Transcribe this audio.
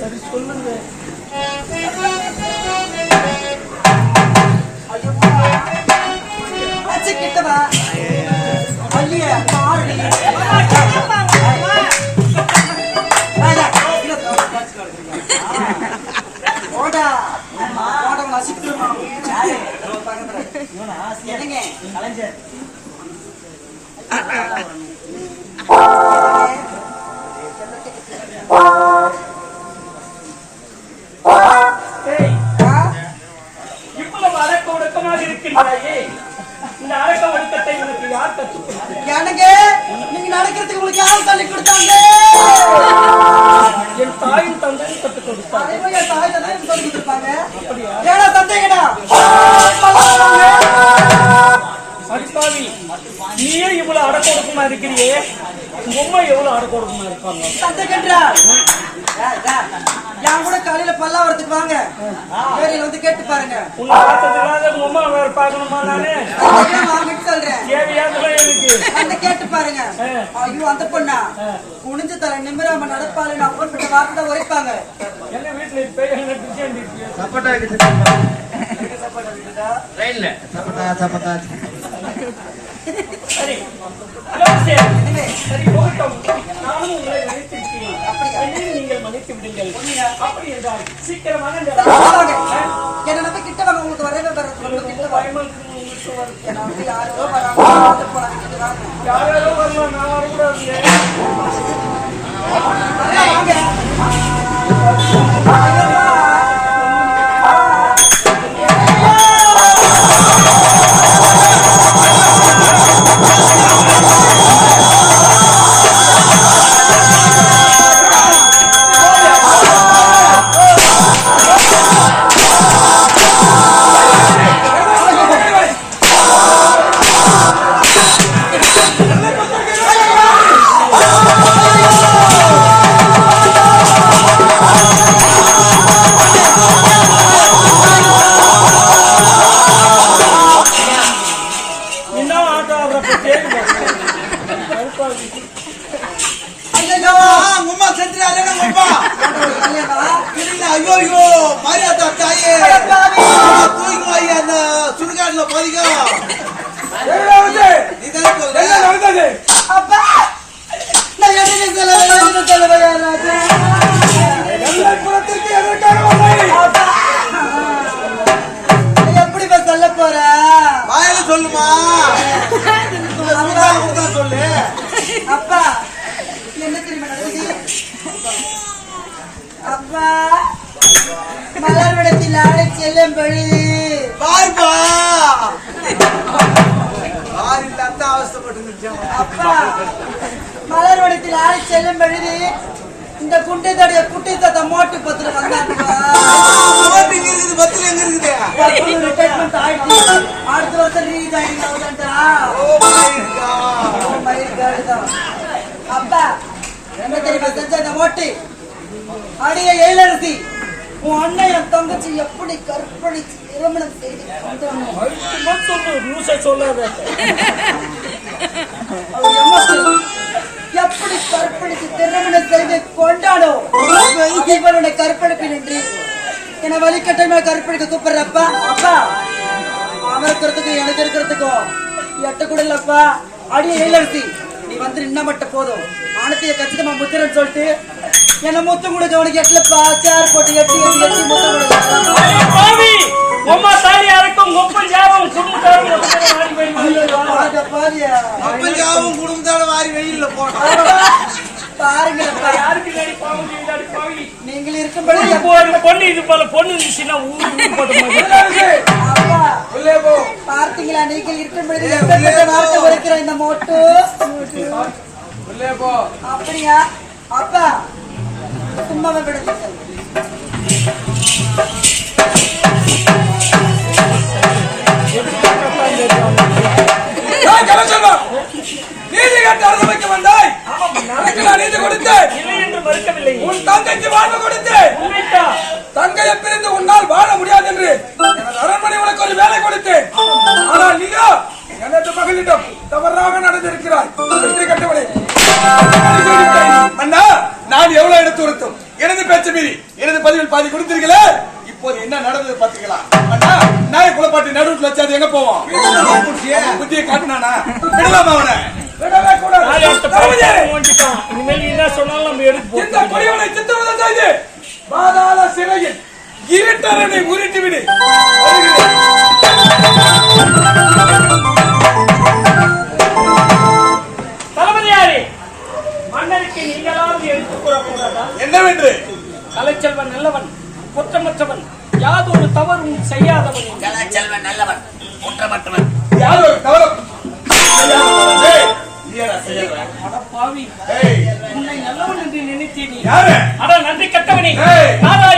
சரி சொல்லுங்க. கிட்டவா? ஐய மாறி ஓடா ஓட நசிக்கிறோம் கலைஞர். இருக்கின்றாயே. இந்த அடக்க ஒடுக்கத்தை உனக்கு யார் கற்றுக் கொடுத்தது? எனக்கு? நீங்க நடக்கிறதுக்கு உங்களுக்கு யார் சொல்லி கொடுத்தாங்க? என் தாயும் தந்தையும் கற்றுக் கொடுத்தார். அதே என் தாய் எனக்கு சொல்லி கொடுப்பாங்க ஏடா தந்தைங்கடா அடிப்பாவி நீயே இவ்வளவு அடக்க ஒடுக்கமா இருக்கிறியே? உங்க அம்மா எவ்வளவு அடக்க ஒடுக்கமா இருப்பாங்க? கூட காலையில வாங்க. வேலையில வந்து கேட்டு பாருங்க. உன்னை பார்த்ததுனால உங்க அம்மா வேற பார்க்கணுமா நானு? வாங்கிட்டு சொல்றேன். எனக்கு? கேட்டு பாருங்க. ஐயோ அந்த பொண்ணா? குனிஞ்ச தலை நிமிராம நடப்பாளுன்னு அப்பற்பட்ட வார்த்தை உரைப்பாங்க. என்ன வீட்டுல இப்ப என்ன பிச்சை இருக்கு சப்பட்டா இருக்கு ட்ரெயின்ல சப்பட்டா சப்பட்டா சரி. சார் நானும் உங்களை நீங்கள் அப்படி என்றால் சீக்கிரமாக கிட்ட வாங்க உங்களுக்கு வரவே வாங்க பயமா இருக்கு வர- யாரோ வராங்க. வரலாம் நான் ஒரு கல்யாணம். இல்ல ஐயோ ஐயோ மாரியாத்தா தாயே. தூக்கி ஐயா அந்த சுடுகாட்டுல பாதிக்கா சொல்ற அப்பா நான் எதுக்கு சொல்ல சொல்ல அப்பா மலர் விடத்தில் ஆடை செல்லும் பொழுது. பாருப்பா! அப்பா மலர் வடத்தில் ஆடை செல்லும் பொழுது இந்த குண்டத்தோடைய குட்டி தத்த மோட்டு பத்துல வந்தாங்கப்பா இருக்குது? பத்துல எங்க இருக்குது? ரிட்டைர்மெண்ட் ஆயிடுச்சு. அடுத்த வருஷம் மயில் கேடுதான் அப்பா என்ன தெரியுமா செஞ்ச இந்த மோட்டு? அடிய ஏழரசி உன் அண்ணன் என் தங்கச்சி எப்படி கற்பழிச்சு திருமணம் செய்து சொல்லு சொல்லாத. எப்படி கற்பழித்து திருமணம் செய்து கொண்டானோ? இவனுடைய கற்பழிப்பில் என்று என வழிகட்டமா கற்பழிக்க கூப்பிடுறப்பா அப்பா அவன் இருக்கிறதுக்கும் எனக்கு இருக்கிறதுக்கும் எட்ட கூட இல்லப்பா அடி இளவரசி நீ வந்து நின்ன மட்டும் போதும். ஆனத்தைய கச்சிதமா முத்திரன்னு சொல்லிட்டு என்ன முத்தம் கொடுக்க அவனுக்கு எட்டலப்பா சேர் போட்டு எட்டி எட்டி எட்டி முத்தம் நீங்கள் ஒரு பொண்ணு இது போல பொண்ணு இருந்துச்சுன்னா ஊரு ஊரு போட்ட பார்த்தீங்களா? நீங்கள் இருக்கும் பொழுது எப்பேற்பட்ட வார்த்தை உரைக்கிற இந்த மோட்டு? அப்படியா? அப்பா சும்மாவே விடுங்கள் நீதி கேட்டு அரசமைக்க வந்தாய். எனக்கு நான் நீதி கொடுத்தேன். இல்லை என்று மறுக்கவில்லை. உன் தந்தைக்கு வாழ்வு கொடுத்தேன். தங்கையை பிரிந்து உன்னால் வாழ முடியாது என்று அரண்மனை உனக்கு ஒரு வேலை கொடுத்தேன். ஆனால் நீயோ எனது மகளிடம் தவறாக நடந்திருக்கிறாய். வெற்றி கட்டவளே. அண்ணா நான் எவ்வளவு எடுத்து உறுத்தும் எனது பேச்சு மீறி எனது பதிவில் பாதி கொடுத்தீர்களே? இப்போது என்ன நடந்தது அண்ணா நாய குலப்பாட்டி நடுவுல வச்சு அது எங்க போவோம்? புத்தியை காட்டினானா? விடலாமா அவனை. இனிமேல் நீ என்ன சொன்னாலும் நம்ம எடுத்து இந்த போட்டு கொடியவனை சித்திரவதை செய்து பாதாள கலைச்செல்வன் நல்லவன் குற்றமற்றவன். யாதொரு தவறும் செய்யாதவன். செல்வன் நல்லவன் குற்றமற்றவன். பாவி. ஏய், உன்னை நல்லவன் என்று நினைத்தேனே யாரு? அட நன்றி கட்டவனே. நானா